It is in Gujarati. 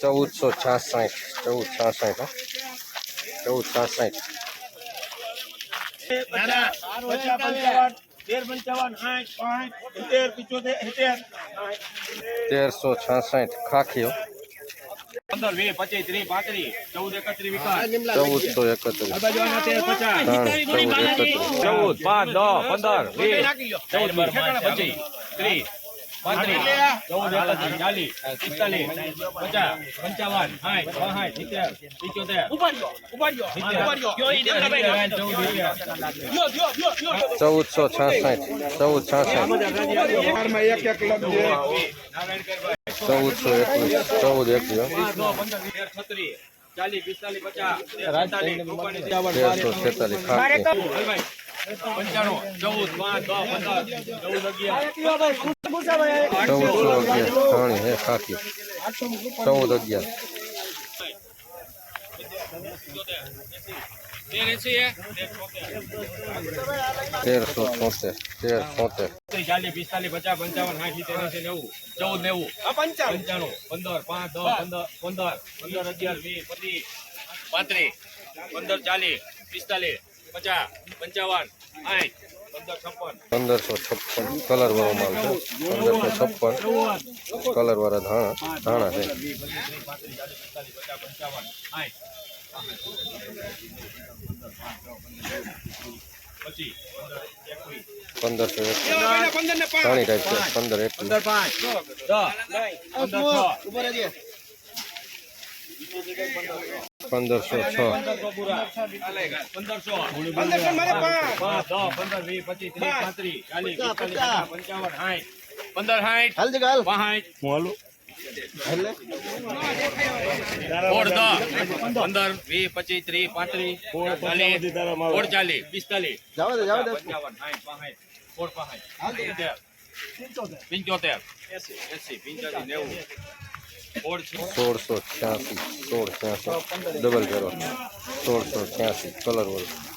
ચૌદસો છાસઠ, ચૌદ છાસઠ ચૌદ છાસઠ. તેરસો છાસઠ ખાખીઓ. ચૌદસો એકત્રીસ. ચૌદ પાંચ દસ, પંદર, વીસ, ચૌદ પચીસ ત્રીસ. ચૌદસો છાસઠ ચૌદ છાસઠ. ચૌદસો એકવીસ ચૌદ એકવીસ. ચાલીસ પિસ્તાલીસ પચાસ તેરસો છેતાલીસ પંચાણું ચૌદ પાંચ દસ ચૌદ અગિયાર તેરસો ચાલીસ પિસ્તાલીસ પચાસ પંચાવન સાઠ સિત્તેર નેવું ચૌદ નેવું પંચાણું પંદર પાંચ દસ પંદર પંદર પંદર અગિયાર વીસ પાંત્રીસ પંદર ચાલીસ પિસ્તાલીસ પચાસ પંચાવન સાઠ પંદર પંદરસો છપ્પન. કલર વાળો માલ છે પંદરસો છપ્પન. કલર વાળા ધાણા ધાણા છે. પંદરસો એક. ઘણી ટાઈપ છે. પંદર એકવીસ પંદર પંદરસો છ. પંદર સાઠ પંદર વીસ પચીસ ત્રીસ પાંત્રીસ ચાલીસ પિસ્તાલીસ પંચાવન પંચોતેર એસી એસી પંચ્યાસી નેવું સોળસો છ્યાસી સોળ છ્યાસી. ડબલ ઝીરો સોળસો છ્યાસી કલર વાળું